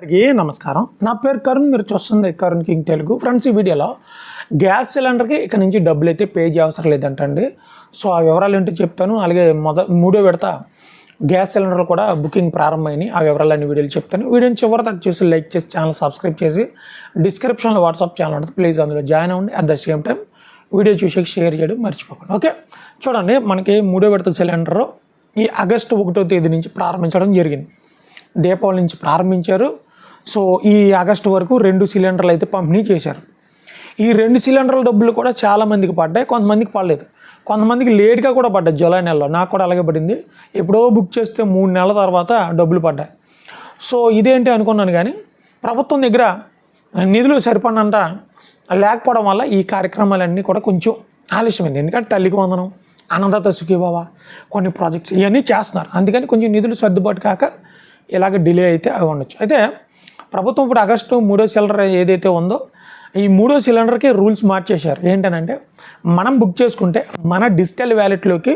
అందరికీ నమస్కారం. నా పేరు కరుణ్ మీరు చూస్తుంది కరుణ్ కింగ్ తెలుగు. ఫ్రెండ్స్ ఈ వీడియోలో గ్యాస్ సిలిండర్కి ఇక్కడ నుంచి డబ్బులు అయితే పే చేయవసరం లేదంటండి. సో ఆ వివరాలు ఏంటో చెప్తాను. అలాగే మొద మూడో విడత గ్యాస్ సిలిండర్లు కూడా బుకింగ్ ప్రారంభమైనాయి. ఆ వివరాలు అన్ని వీడియోలు చెప్తాను. వీడియోని చివరి దాకా చూసి లైక్ చేసి ఛానల్ సబ్స్క్రైబ్ చేసి డిస్క్రిప్షన్లో వాట్సాప్ ఛానల్ ఉంటుంది. ప్లీజ్ అందులో జాయిన్ అవ్వండి. At the same time video చూసి షేర్ చేయడం మర్చిపోకండి. ఓకే? చూడండి మనకి మూడో విడత సిలిండర్ ఈ ఆగస్టు ఒకటో తేదీ నుంచి ప్రారంభించడం జరిగింది. దీపావళి నుంచి ప్రారంభించారు. సో ఈ ఆగస్టు వరకు రెండు సిలిండర్లు అయితే పంపిణీ చేశారు. ఈ రెండు సిలిండర్ల డబ్బులు కూడా చాలామందికి పడ్డాయి కొంతమందికి పడలేదు. కొంతమందికి లేట్గా కూడా పడ్డాయి జూలై నెలలో. నాకు కూడా అలాగే పడింది. ఎప్పుడో బుక్ చేస్తే మూడు నెలల తర్వాత డబ్బులు పడ్డాయి. సో ఇదేంటి అనుకున్నాను కానీ ప్రభుత్వం దగ్గర నిధులు సరిపడినంత లేకపోవడం వల్ల ఈ కార్యక్రమాలన్నీ కూడా కొంచెం ఆలస్యమైంది. ఎందుకంటే తల్లికి వందనం అన్నదాత సుఖీభావ కొన్ని ప్రాజెక్ట్స్ ఇవన్నీ చేస్తున్నారు. అందుకని కొంచెం నిధులు సర్దుబాటు కాక ఇలాగ డిలే అయితే అవి ఉండొచ్చు. అయితే ప్రభుత్వం ఇప్పుడు ఆగస్టు మూడో సిలిండర్ ఏదైతే ఉందో ఈ మూడో సిలిండర్కి రూల్స్ మార్చేశారు. ఏంటనంటే మనం బుక్ చేసుకుంటే మన డిజిటల్ వ్యాలెట్లోకి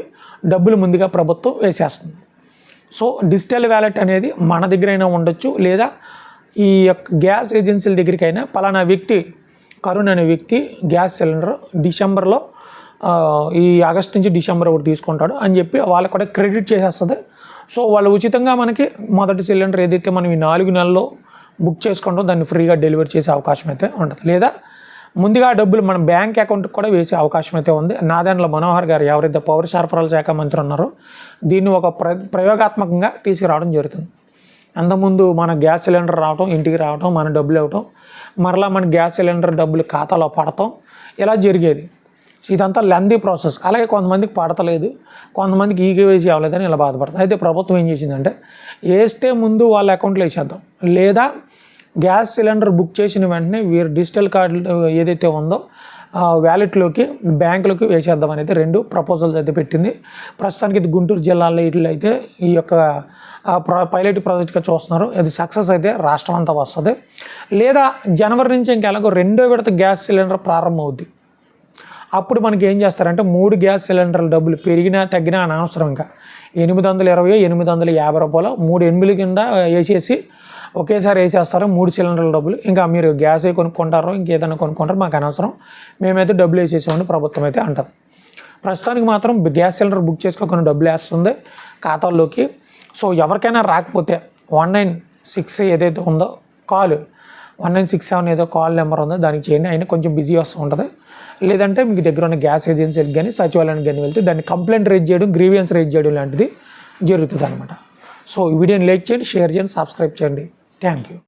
డబ్బులు ముందుగా ప్రభుత్వం వేసేస్తుంది. సో డిజిటల్ వ్యాలెట్ అనేది మన దగ్గరైనా ఉండొచ్చు లేదా ఈ యొక్క గ్యాస్ ఏజెన్సీల దగ్గరికైనా పలానా వ్యక్తి కరుణ్ అనే వ్యక్తి గ్యాస్ సిలిండర్ డిసెంబర్లో ఈ ఆగస్ట్ నుంచి డిసెంబర్ ఒకటి తీసుకుంటాడు అని చెప్పి వాళ్ళకి కూడా క్రెడిట్ చేసేస్తుంది. సో వాళ్ళు ఉచితంగా మనకి మొదటి సిలిండర్ ఏదైతే మనం ఈ నాలుగు నెలల్లో బుక్ చేసుకుంటాం దాన్ని ఫ్రీగా డెలివరీ చేసే అవకాశం అయితే ఉంటుంది. లేదా ముందుగా డబ్బులు మన బ్యాంక్ అకౌంట్కి కూడా వేసే అవకాశం అయితే ఉంది. నాదెండ్ల మనోహర్ గారు ఎవరైతే పౌర సరఫరాల శాఖ మంత్రి ఉన్నారో దీన్ని ఒక ప్ర ప్రయోగాత్మకంగా తీసుకురావడం జరుగుతుంది. అంతకుముందు మన గ్యాస్ సిలిండర్ రావటం ఇంటికి రావటం మన డబ్బులు ఇవ్వటం మరలా మన గ్యాస్ సిలిండర్ డబ్బులు ఖాతాలో పడటం ఇలా జరిగేది. ఇదంతా లెందీ ప్రాసెస్ అలాగే కొంతమందికి పడతలేదు. కొంతమందికి ఈకేవైసీ అవ్వలేదని ఇలా బాధపడతారు. అయితే ప్రభుత్వం ఏం చేసిందంటే వేస్తే ముందు వాళ్ళ అకౌంట్లో వేసేద్దాం. లేదా గ్యాస్ సిలిండర్ బుక్ చేసిన వెంటనే వీరు డిజిటల్ కార్డు ఏదైతే ఉందో వ్యాలెట్లోకి బ్యాంకులోకి వేసేద్దాం అనేది రెండు ప్రపోజల్స్ అయితే పెట్టింది. ప్రస్తుతానికి ఇది గుంటూరు జిల్లాలో ఇట్లా అయితే ఈ యొక్క ప్ర- పైలట్ ప్రాజెక్ట్గా చూస్తున్నారు. అది సక్సెస్ అయితే రాష్ట్రం అంతా వస్తుంది. లేదా జనవరి నుంచి ఇంకెలాగో రెండో విడత గ్యాస్ సిలిండర్ ప్రారంభమవుద్ది. అప్పుడు మనకి ఏం చేస్తారంటే మూడు గ్యాస్ సిలిండర్ల డబ్బులు పెరిగినా తగ్గినా అనవసరం ఇంకా. ఎనిమిది వందల ఇరవై ఎనిమిది వందల యాభై రూపాయలు మూడు ఎనిమిది కింద వేసేసి ఒకేసారి వేసేస్తారు మూడు సిలిండర్ల డబ్బులు. ఇంకా మీరు గ్యాస్ కొనుక్కుంటారో ఇంకేదైనా కొనుక్కుంటారో మాకు అనవసరం. మేమైతే డబ్బులు వేసేసామని ప్రభుత్వం అయితే అంటుంది. ప్రస్తుతానికి మాత్రం గ్యాస్ సిలిండర్ బుక్ చేసుకోకుండా డబ్బులు వేస్తుంది ఖాతాల్లోకి. సో ఎవరికైనా రాకపోతే వన్ నైన్ సిక్స్ ఏదైతే ఉందో call one nine six seven ఏదో కాల్ నెంబర్ ఉందో దానికి చేయండి. అయినా కొంచెం బిజీ వస్తూ ఉంటుంది. లేదంటే మీకు దగ్గర ఉన్న గ్యాస్ ఏజెన్సీకి కానీ సచివాలయానికి కానీ వెళ్తే దాన్ని కంప్లైంట్ రేజ్ చేయడం గ్రీవియన్స్ రేజ్ చేయడం లాంటిది జరుగుతుంది అనమాట సో ఈ వీడియోని లైక్ చేయండి షేర్ చేయండి సబ్స్క్రైబ్ చేయండి. Thank you.